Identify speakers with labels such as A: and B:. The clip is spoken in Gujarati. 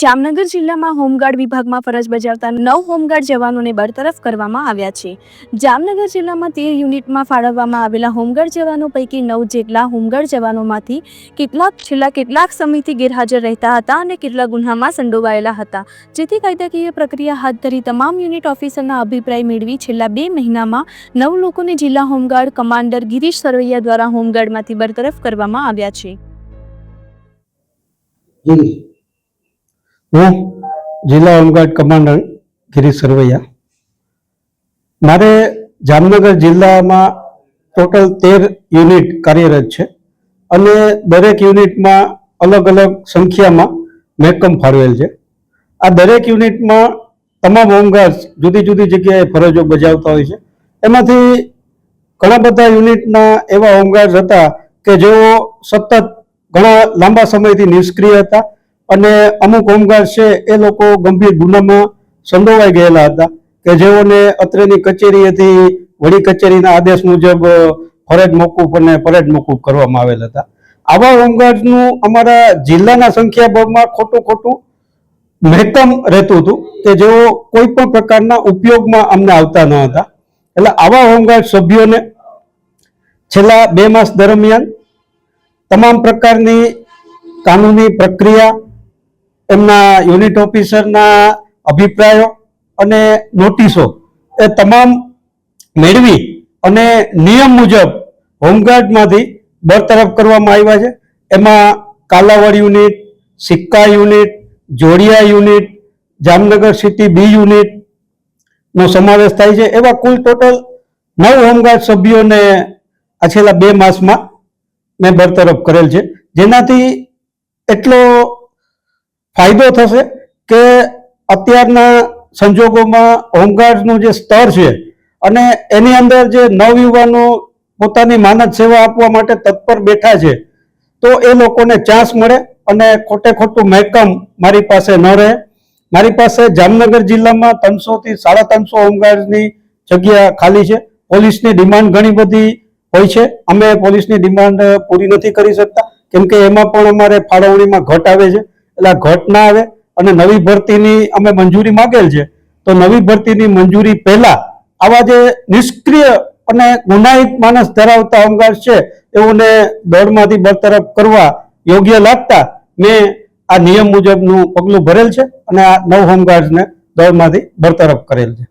A: જામનગર જિલ્લામાં હોમગાર્ડ વિભાગમાં ફરજ બજાવતા નવ હોમગાર્ડ જવાનોને બરતરફ કરવામાં આવ્યા છે. જામનગર જિલ્લામાં તેર યુનિટમાં ફાળવવામાં આવેલા હોમગાર્ડ જવાનો પૈકી નવ જેટલા હોમગાર્ડ જવાનોમાંથી કેટલાક છેલ્લા કેટલાક સમયથી ગેરહાજર રહેતા હતા અને કેટલાક ગુન્હામાં સંડોવાયેલા હતા. જેથી કાયદાકીય પ્રક્રિયા હાથ ધરી તમામ યુનિટ ઓફિસરના અભિપ્રાય મેળવી છેલ્લા બે મહિનામાં નવ લોકોને જિલ્લા હોમગાર્ડ કમાન્ડર ગિરીશ સરવૈયા દ્વારા હોમગાર્ડમાંથી બરતરફ કરવામાં આવ્યા છે.
B: હું જિલ્લા હોમગાર્ડ કમાન્ડર ગિરીશ સરવૈયા. મારે જામનગર જિલ્લામાં ટોટલ તેર યુનિટ કાર્યરત છે અને દરેક યુનિટમાં અલગ અલગ સંખ્યામાં મહેકમ ફાળવેલ છે. આ દરેક યુનિટમાં તમામ હોમગાર્ડ જુદી જુદી જગ્યાએ ફરજો બજાવતા હોય છે. એમાંથી ઘણા બધા યુનિટના એવા હોમગાર્ડ હતા કે જેઓ સતત ઘણા લાંબા સમયથી નિષ્ક્રિય હતા અને અમુક હોમગાર્ડ છે, એ લોકો ગંભીર ગુનામાં સંડોવાઈ ગયેલા હતા કે જેઓને અત્રેની કચેરીએથી વડી કચેરીના આદેશ મુજબ ફરજ મોકૂફ અને ફરજ મોકૂફ કરવામાં આવેલ હતા. આવા હોમગાર્ડનું અમારા જિલ્લાના સંખ્યાબળમાં ખોટું ખોટું મહેકમ રહેતું હતું કે જેઓ કોઈ પણ પ્રકારના ઉપયોગમાં અમને આવતા ન હતા. એટલે આવા હોમગાર્ડ સભ્યોને છેલ્લા બે માસ દરમિયાન તમામ પ્રકારની કાનૂની પ્રક્રિયા એમના યુનિટ ઓફિસરના અભિપ્રાયો અને નોટિસો એ તમામ મેળવી અને નિયમ મુજબ હોમગાર્ડમાંથી બરતરફ કરવામાં આવ્યા છે. એમાં Kalavad unit Sikka unit Jodiya unit Jamnagar city B યુનિટનો સમાવેશ થાય છે. એવા કુલ ટોટલ નવ હોમગાર્ડ સભ્યોને આ છેલ્લા બે માસમાં મેં બરતરફ કરેલ છે. જેનાથી એટલો ફાયદો થશે કે અત્યારના સંજોગોમાં હોમગાર્ડનું જે સ્તર છે અને એની અંદર જે નવયુવાનો પોતાની માનદ સેવા આપવા માટે તત્પર બેઠા છે, તો એ લોકોને ચાન્સ મળે અને ખોટે ખોટું મહેકમ મારી પાસે ન રહે. મારી પાસે જામનગર જિલ્લામાં ત્રણસો થી સાડા ત્રણસો હોમગાર્ડની જગ્યા ખાલી છે. પોલીસની ડિમાન્ડ ઘણી બધી હોય છે. અમે પોલીસની ડિમાન્ડ પૂરી નથી કરી શકતા, કેમ કે એમાં પણ અમારે ફાળવણીમાં ઘટ આવે છે. એટલે ઘટ ના આવે અને નવી ભરતીની અમે મંજૂરી માગેલ છે, તો નવી ભરતીની મંજૂરી પહેલા આવા જે નિષ્ક્રિય અને ગુનાહિત માણસ ધરાવતા હોમગાર્ડ છે, એઓને દળમાંથી બરતરફ કરવા યોગ્ય લાગતા મેં આ નિયમ મુજબનું પગલું ભરેલ છે અને આ નવ હોમગાર્ડ્સને દળમાંથી બરતરફ કરેલ છે.